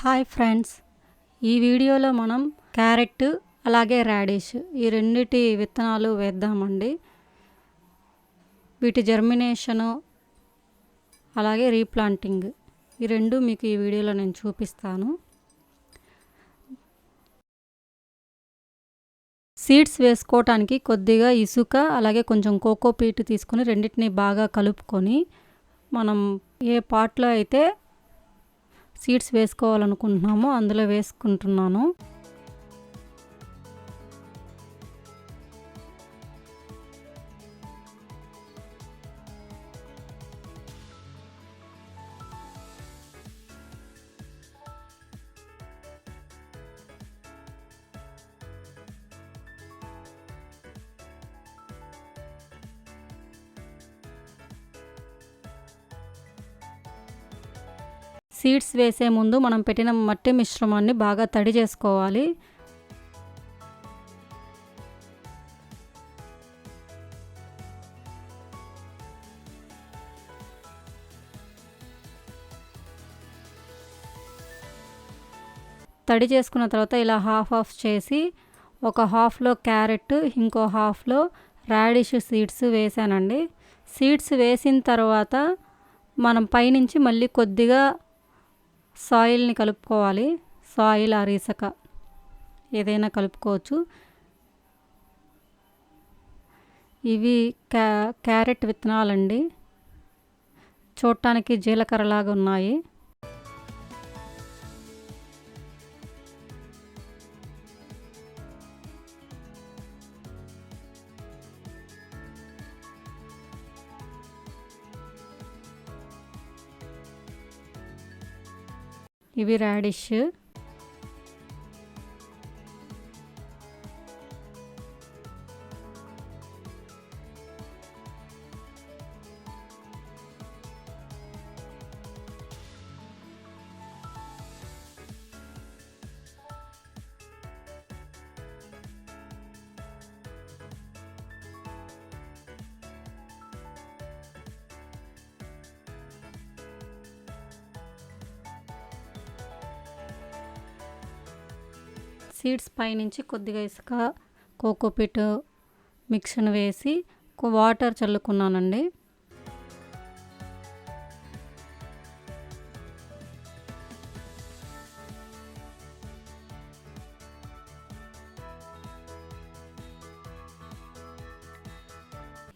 Hi friends. ఈ వీడియోలో మనం క్యారెట్ అలాగే రాడిష్ ఈ రెండిటి విత్తనాలు వేద్దామండి. వీటి జర్మినేషను అలాగే రీప్లాంటింగ్ ఈ రెండు మీకు ఈ వీడియోలో నేను చూపిస్తాను. సీడ్స్ వేసుకోవటానికి కొద్దిగా ఇసుక అలాగే కొంచెం కోకో పీట్ తీసుకొని రెండింటిని బాగా కలుపుకొని మనం ఏ పాట్లో అయితే సీడ్స్ వేసుకోవాలనుకుంటున్నామో అందులో వేసుకుంటున్నాను. సీడ్స్ వేసే ముందు మనం పెట్టిన మట్టి మిశ్రమాన్ని బాగా తడి చేసుకోవాలి. తడి చేసుకున్న తర్వాత ఇలా హాఫ్ ఆఫ్ చేసి ఒక హాఫ్లో క్యారెట్ ఇంకో హాఫ్లో రాడిష్ సీడ్స్ వేసానండి. సీడ్స్ వేసిన తర్వాత మనం పైనుంచి మళ్ళీ కొద్దిగా సాయిల్ని కలుపుకోవాలి. సాయిల్ ఆర్ ఏదైనా కలుపుకోవచ్చు. ఇవి క్యా క్యారెట్ విత్తనాలండి. చూడటానికి జీలకర్రలాగా ఉన్నాయి. ఇవి రాడిష్ సీడ్స్ పైనుంచి కొద్దిగా ఇసుక కోకోపిట్ మిక్స్ను వేసి వాటర్ చల్లుకున్నానండి.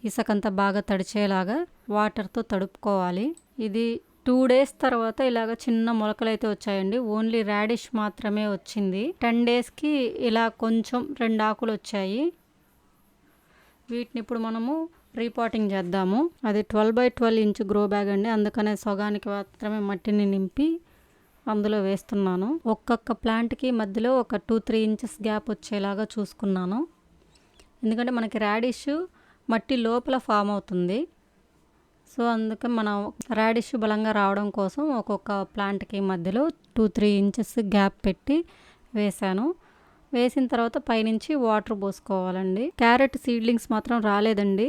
ఇసుకంతా బాగా తడిచేలాగా వాటర్తో తడుపుకోవాలి. ఇది టూ డేస్ తర్వాత ఇలాగ చిన్న మొలకలు అయితే వచ్చాయండి. ఓన్లీ రాడిష్ మాత్రమే వచ్చింది. టెన్ డేస్కి ఇలా కొంచెం రెండు ఆకులు వచ్చాయి. వీటిని ఇప్పుడు మనము రీపాటింగ్ చేద్దాము. అది twelve by twelve inch grow bag అండి. అందుకనే సగానికి మాత్రమే మట్టిని నింపి అందులో వేస్తున్నాను. ఒక్కొక్క ప్లాంట్కి మధ్యలో ఒక టూ త్రీ ఇంచెస్ గ్యాప్ వచ్చేలాగా చూసుకున్నాను. ఎందుకంటే మనకి రాడిష్ మట్టి లోపల ఫామ్ అవుతుంది. సో అందుకే మనం రాడిష్ బలంగా రావడం కోసం ఒక్కొక్క ప్లాంట్కి మధ్యలో టూ త్రీ ఇంచెస్ గ్యాప్ పెట్టి వేసాను వేసిన తర్వాత పైనుంచి వాటర్ పోసుకోవాలండి. క్యారెట్ సీడ్లింగ్స్ మాత్రం రాలేదండి.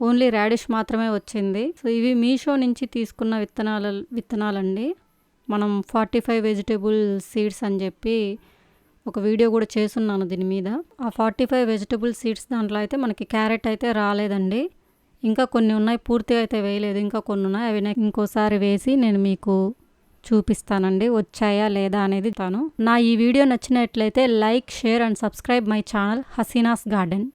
ఓన్లీ రాడిష్ మాత్రమే వచ్చింది. సో ఇవి మీషో నుంచి తీసుకున్న విత్తనాల విత్తనాలండి. మనం ఫార్టీ ఫైవ్ వెజిటేబుల్ సీడ్స్ అని చెప్పి ఒక వీడియో కూడా చేస్తున్నాను దీని మీద. ఆ ఫార్టీ ఫైవ్ వెజిటబుల్ సీడ్స్ దాంట్లో అయితే మనకి క్యారెట్ అయితే రాలేదండి. ఇంకా కొన్ని ఉన్నాయి పూర్తిగా అయితే వేయలేదు. ఇంకా కొన్ని ఉన్నాయి అవి ఇంకోసారి వేసి నేను మీకు చూపిస్తానండి. వచ్చాయా లేదా అనేది తాను నా ఈ వీడియో నచ్చినట్లయితే like share and subscribe my channel Haseena's garden.